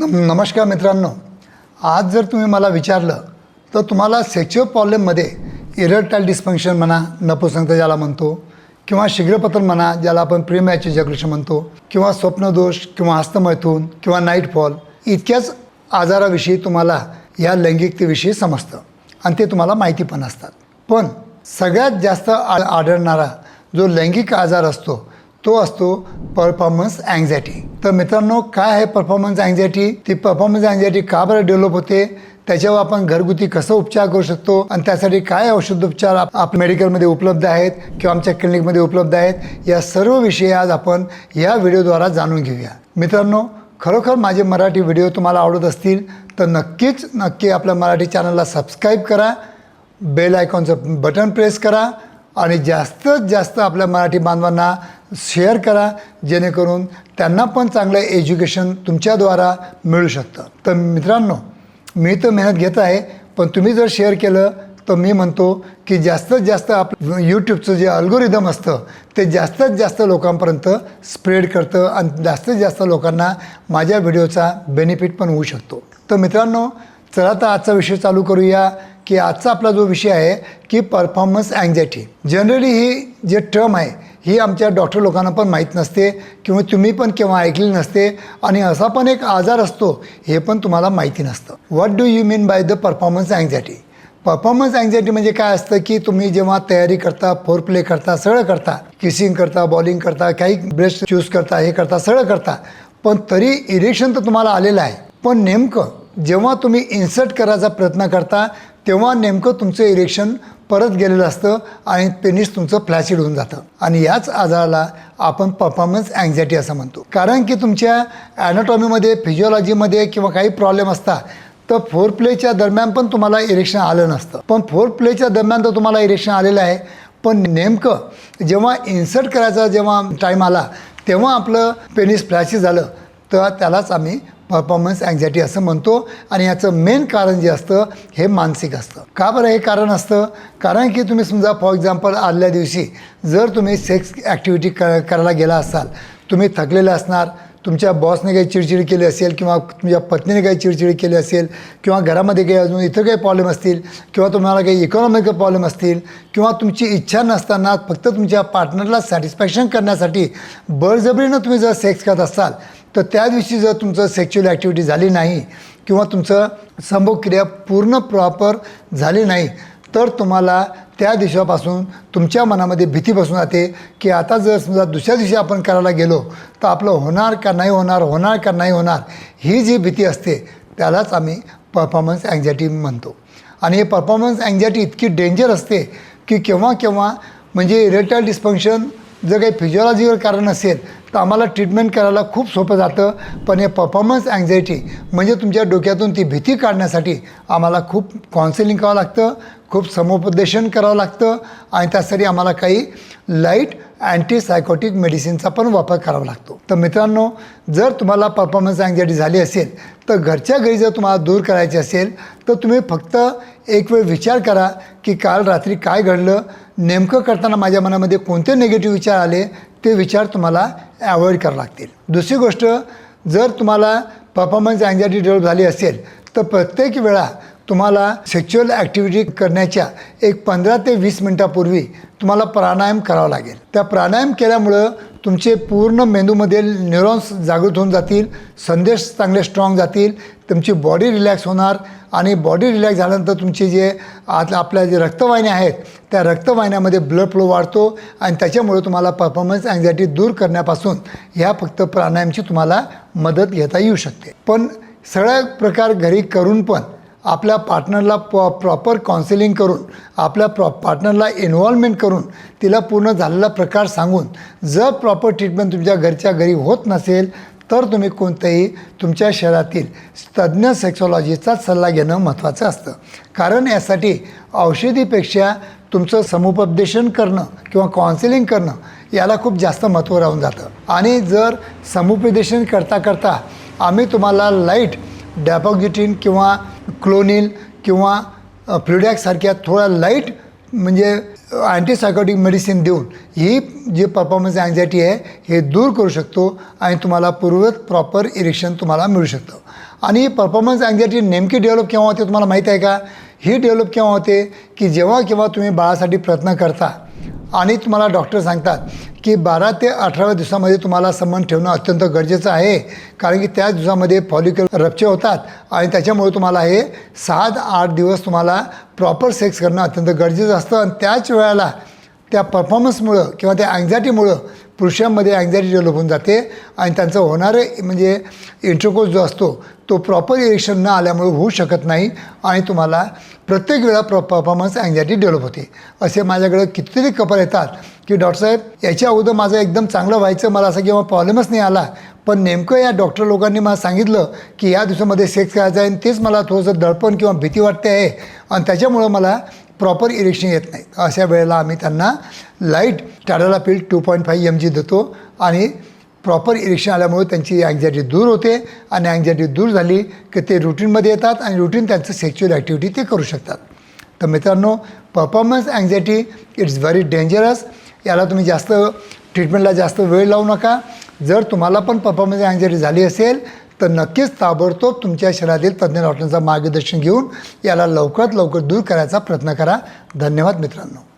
नमस्कार मित्रांनो. आज जर तुम्ही मला विचारलं तर तुम्हाला सेक्च्युअल प्रॉब्लेममध्ये इरेक्टाईल डिस्फंक्शन म्हणा नपुसंगता ज्याला म्हणतो किंवा शीघ्रपतन म्हणा ज्याला आपण प्रीमॅच जगृष म्हणतो किंवा स्वप्नदोष किंवा हस्तमैथून किंवा नाईटफॉल इतक्याच आजाराविषयी तुम्हाला या लैंगिकतेविषयी समजतं. आणि ते तुम्हाला माहिती पण असतात. पण सगळ्यात जास्त आ आढळणारा जो लैंगिक आजार असतो तो असतो परफॉर्मन्स अँझायटी तर मित्रांनो काय आहे परफॉर्मन्स अँझायटी ती परफॉर्मन्स अँझायटी का बरं डेव्हलप होते? त्याच्यावर आपण घरगुती कसं उपचार करू शकतो? आणि त्यासाठी काय औषधोपचार आप मेडिकलमध्ये उपलब्ध आहेत किंवा आमच्या क्लिनिकमध्ये उपलब्ध आहेत? या सर्व विषयी आज आपण या व्हिडिओद्वारा जाणून घेऊया. मित्रांनो खरोखर माझे मराठी व्हिडिओ तुम्हाला आवडत असतील तर नक्कीच नक्की आपल्या मराठी चॅनलला सबस्क्राईब करा. बेल आयकॉनचं बटन प्रेस करा. आणि जास्तीत जास्त आपल्या मराठी बांधवांना शेअर करा जेणेकरून त्यांना पण चांगलं एज्युकेशन तुमच्याद्वारा मिळू शकतं. तर मित्रांनो मी तर मेहनत घेत आहे पण तुम्ही जर शेअर केलं तर मी म्हणतो की जास्तीत जास्त आप यूट्यूबचं जे अल्गोरिदम असतं ते जास्तीत जास्त लोकांपर्यंत स्प्रेड करतं आणि जास्तीत जास्त लोकांना माझ्या व्हिडिओचा बेनिफिट पण होऊ शकतो. तर मित्रांनो चला तर आजचा विषय चालू करूया की आजचा आपला जो विषय आहे की परफॉर्मन्स अँझायटी जनरली ही जे टर्म आहे ही आमच्या डॉक्टर लोकांना पण माहीत नसते किंवा तुम्ही पण केव्हा ऐकलेली नसते आणि असा पण एक आजार असतो हे पण तुम्हाला माहिती नसतं. What do you mean by the performance anxiety performance anxiety म्हणजे काय असतं की तुम्ही जेव्हा तयारी करता फोर प्ले करता सगळं करता किसिंग करता बॉलिंग करता काही ब्रेस्ट चूज करता हे करता सगळं करता पण तरी इरेक्शन तर तुम्हाला आलेलं आहे. पण नेमकं जेव्हा तुम्ही इन्सर्ट करायचा प्रयत्न करता तेव्हा नेमकं तुमचं इरेक्शन परत गेलेलं असतं आणि पेनिस तुमचं फ्लॅसिड होऊन जातं. आणि याच आजाराला आपण परफॉर्मन्स अँझायटी असं म्हणतो. कारण की तुमच्या ॲनाटॉमीमध्ये फिजिओलॉजीमध्ये किंवा काही प्रॉब्लेम असतात तर फोर प्लेच्या दरम्यान पण तुम्हाला इरेक्शन आलं नसतं. पण फोर प्लेच्या दरम्यान तर तुम्हाला इरेक्शन आलेलं आहे. पण नेमकं जेव्हा इन्सर्ट करायचा जेव्हा टाईम आला तेव्हा आपलं पेनिस फ्लॅशिड झालं तर त्यालाच आम्ही परफॉर्मन्स अँझायटी असं म्हणतो आणि याचं मेन कारण जे असतं हे मानसिक असतं. का बरं हे कारण असतं? कारण की तुम्ही समजा फॉर एक्झाम्पल आदल्या दिवशी जर तुम्ही सेक्स ॲक्टिव्हिटी क करायला गेला असाल तुम्ही थकलेले असणार तुमच्या बॉसने काही चिडचिड केली असेल किंवा तुमच्या पत्नीने काही चिडचिड केली असेल किंवा घरामध्ये काही अजून इतर काही प्रॉब्लेम असतील किंवा तुम्हाला काही इकॉनॉमिकल प्रॉब्लेम असतील किंवा तुमची इच्छा नसताना फक्त तुमच्या पार्टनरला सॅटिस्फॅक्शन करण्यासाठी बळजबरीनं तुम्ही जर सेक्स करत असाल तर त्या दिवशी जर तुमचं सेक्च्युअल ॲक्टिव्हिटी झाली नाही किंवा तुमचं संभोगक्रिया पूर्ण प्रॉपर झाली नाही तर तुम्हाला त्या दिवसापासून तुमच्या मनामध्ये भीती बसून जाते की आता जर समजा दुसऱ्या दिवशी आपण करायला गेलो तर आपलं होणार का नाही होणार होणार का नाही होणार ही जी भीती असते त्यालाच आम्ही परफॉर्मन्स अँझायटी म्हणतो. आणि हे परफॉर्मन्स अँझायटी इतकी डेंजर असते की केव्हा केव्हा म्हणजे इरेक्टाईल डिस्फंक्शन जर काही फिजिओलॉजिकल कारण असेल तर आम्हाला ट्रीटमेंट करायला खूप सोपं जातं. पण हे परफॉर्मन्स अँझायटी म्हणजे तुमच्या डोक्यातून ती भीती काढण्यासाठी आम्हाला खूप काउन्सिलिंग करावं लागतं खूप समुपदेशन करावं लागतं आणि त्यासाठी आम्हाला काही लाइट अँटीसायकोटिक मेडिसिनचा पण वापर करावा लागतो. तर मित्रांनो जर तुम्हाला परफॉर्मन्स अँझायटी झाली असेल तर घरच्या घरी जर तुम्हाला दूर करायची असेल तर तुम्ही फक्त एक वेळ विचार करा की काल रात्री काय घडलं? नेमकं करताना माझ्या मनामध्ये कोणते निगेटिव्ह विचार आले? ते विचार तुम्हाला ॲवॉइड करावं लागतील. दुसरी गोष्ट जर तुम्हाला परफॉर्मन्स अँझायटी डेव्हलप झाली असेल तर प्रत्येक वेळा तुम्हाला सेक्च्युअल ॲक्टिव्हिटी करण्याच्या एक पंधरा ते वीस मिनटापूर्वी तुम्हाला प्राणायाम करावा लागेल. त्या प्राणायाम केल्यामुळं तुमचे पूर्ण मेंदूमधील न्यूरॉन्स जागृत होऊन जातील संदेश चांगले स्ट्रॉंग जातील तुमची बॉडी रिलॅक्स होणार आणि बॉडी रिलॅक्स झाल्यानंतर तुमचे जे आत आपल्या जे रक्तवाहिन्या आहेत त्या रक्तवाहिन्यामध्ये ब्लड फ्लो वाढतो आणि त्याच्यामुळे तुम्हाला परफॉर्मन्स अँझायटी दूर करण्यापासून ह्या फक्त प्राणायामची तुम्हाला मदत घेता येऊ शकते. पण सगळ्या प्रकार घरी करून पण आपल्या पार्टनरला पॉ प्रॉपर काउन्सिलिंग करून आपल्या प्रॉ पार्टनरला इन्व्हॉल्वमेंट करून तिला पूर्ण झालेला प्रकार सांगून जर प्रॉपर ट्रीटमेंट तुमच्या घरच्या घरी होत नसेल तर तुम्ही कोणत्याही तुमच्या शहरातील तज्ज्ञ सेक्सॉलॉजीचाच सल्ला घेणं महत्त्वाचं असतं. कारण यासाठी औषधीपेक्षा तुमचं समुपदेशन करणं किंवा काउन्सिलिंग करणं याला खूप जास्त महत्त्व राहून जातं. आणि जर समुपदेशन करता करता आम्ही तुम्हाला लाइट डॅपॉक्झिटिन किंवा क्लोनिल किंवा फ्लुडॅकसारख्या थोड्या लाइट म्हणजे अँटीसायकोटिक मेडिसिन देऊन ही जी परफॉर्मन्स अँझायटी आहे हे दूर करू शकतो आणि तुम्हाला पूर्वत प्रॉपर इरेक्शन तुम्हाला मिळू शकतं. आणि परफॉर्मन्स अँझायटी नेमकी डेव्हलप केव्हा होते तुम्हाला माहीत आहे का? ही डेव्हलप केव्हा होते? की जेव्हा केव्हा तुम्ही बाळासाठी प्रयत्न करता आणि तुम्हाला डॉक्टर सांगतात की बारा ते अठराव्या दिवसामध्ये तुम्हाला संबंध ठेवणं अत्यंत गरजेचं आहे. कारण की त्याच दिवसामध्ये फॉलिक्युल रप्चर होतात आणि त्याच्यामुळे तुम्हाला हे सहा आठ दिवस तुम्हाला प्रॉपर सेक्स करणं अत्यंत गरजेचं असतं. आणि त्याच वेळेला त्या परफॉर्मन्समुळं किंवा त्या अँझायटीमुळं पुरुषांमध्ये अँझायटी डेव्हलप होऊन जाते आणि त्यांचं होणारं म्हणजे इंटरकोर्स जो असतो तो प्रॉपर इरेक्शन न आल्यामुळे होऊ शकत नाही आणि तुम्हाला प्रत्येक वेळा प्र परफॉर्मन्स अँझायटी डेव्हलप होते. असे माझ्याकडे कितीतरी कपल येतात की डॉक्टर साहेब याच्या अगोदर माझं एकदम चांगलं व्हायचं मला असं किंवा प्रॉब्लेमच नाही आला. पण नेमकं या डॉक्टर लोकांनी मला सांगितलं की या दिवसामध्ये सेक्स करायचं आहे आणि तेच मला थोडंसं दडपण किंवा भीती वाटते आहे. आणि त्याच्यामुळं मला प्रॉपर इरेक्शन येत नाही. अशा वेळेला आम्ही त्यांना light tadalafil two point five M G देतो आणि प्रॉपर इरेक्शन आल्यामुळे त्यांची अँग्झायटी दूर होते आणि अँग्झायटी दूर झाली की ते रुटीनमध्ये येतात आणि रुटीन त्यांचं सेक्च्युअल ॲक्टिव्हिटी ते करू शकतात. तर मित्रांनो performance anxiety it's very dangerous याला तुम्ही जास्त ट्रीटमेंटला जास्त वेळ लावू नका. जर तुम्हाला पण परफॉर्मन्स अँग्झायटी झाली असेल तर नक्कीच ताबडतोब तुमच्या शरीरातील तज्ज्ञ डॉक्टरांचं मार्गदर्शन घेऊन याला लवकरात लवकर दूर करायचा प्रयत्न करा. धन्यवाद मित्रांनो.